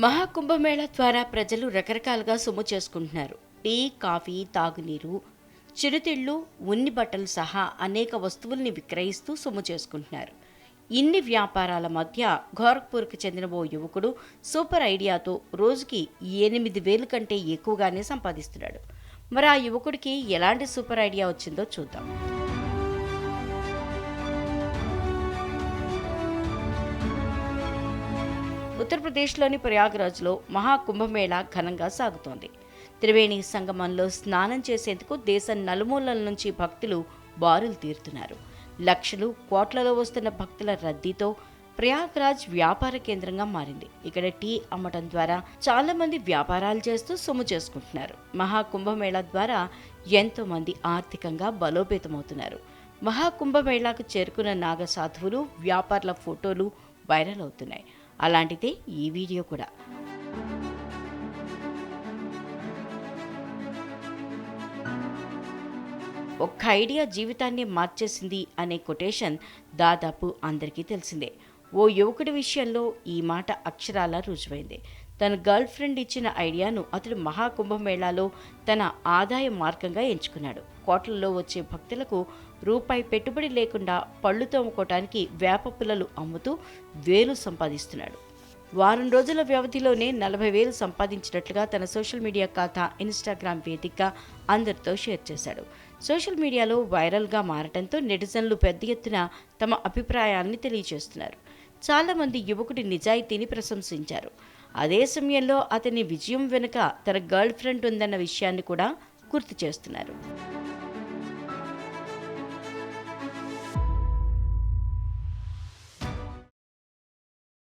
మహాకుంభమేళ ద్వారా ప్రజలు రకరకాలుగా సొమ్ము చేసుకుంటున్నారు. టీ కాఫీ తాగునీరు చిరుతిళ్ళు ఉన్ని బట్టలు సహా అనేక వస్తువుల్ని విక్రయిస్తూ సొమ్ము చేసుకుంటున్నారు. ఇన్ని వ్యాపారాల మధ్య గోరఖ్పూర్కి చెందిన ఓ యువకుడు సూపర్ ఐడియాతో రోజుకి ఎనిమిది వేలు కంటే ఎక్కువగానే సంపాదిస్తున్నాడు. మరి ఆ యువకుడికి ఎలాంటి సూపర్ ఐడియా వచ్చిందో చూద్దాం. ఉత్తరప్రదేశ్లోని ప్రయాగ్రాజ్లో మహాకుంభమేళా ఘనంగా సాగుతోంది. త్రివేణి సంగమంలో స్నానం చేసేందుకు దేశం నలుమూలల నుంచి భక్తులు బారులు తీరుతున్నారు. లక్షలు కోట్లలో వస్తున్న భక్తుల రద్దీతో ప్రయాగ్రాజ్ వ్యాపార కేంద్రంగా మారింది. ఇక్కడ టీ అమ్మటం ద్వారా చాలా మంది వ్యాపారాలు చేస్తూ సొమ్ము చేసుకుంటున్నారు. మహాకుంభమేళా ద్వారా ఎంతో మంది ఆర్థికంగా బలోపేతమవుతున్నారు. మహాకుంభమేళాకు చేరుకున్న నాగ సాధువులు వ్యాపారుల ఫోటోలు వైరల్ అవుతున్నాయి. అలాంటిదే ఈ వీడియో కూడా. ఒక్క ఐడియా జీవితాన్ని మార్చేసింది అనే కొటేషన్ దాదాపు అందరికీ తెలిసిందే. ఓ యువకుడి విషయంలో ఈ మాట అక్షరాల రుజువైంది. తన గర్ల్ ఫ్రెండ్ ఇచ్చిన ఐడియాను అతడు మహాకుంభమేళాలో తన ఆదాయ మార్గంగా ఎంచుకున్నాడు. కోట్లలో వచ్చే భక్తులకు రూపాయి పెట్టుబడి లేకుండా పళ్ళు తోముకోవటానికి వేప పుల్లలు అమ్ముతూ వేలు సంపాదిస్తున్నాడు. వారం రోజుల వ్యవధిలోనే నలభై వేలు సంపాదించినట్లుగా తన సోషల్ మీడియా ఖాతా ఇన్స్టాగ్రామ్ వేదికగా అందరితో షేర్ చేశాడు. సోషల్ మీడియాలో వైరల్గా మారటంతో నెటిజన్లు పెద్ద ఎత్తున తమ అభిప్రాయాన్ని తెలియజేస్తున్నారు. చాలామంది యువకుడి నిజాయితీని ప్రశంసించారు. అదే సమయంలో అతని విజయం వెనుక తన గర్ల్ ఫ్రెండ్ ఉందన్న విషయాన్ని కూడా గుర్తు చేస్తున్నారు.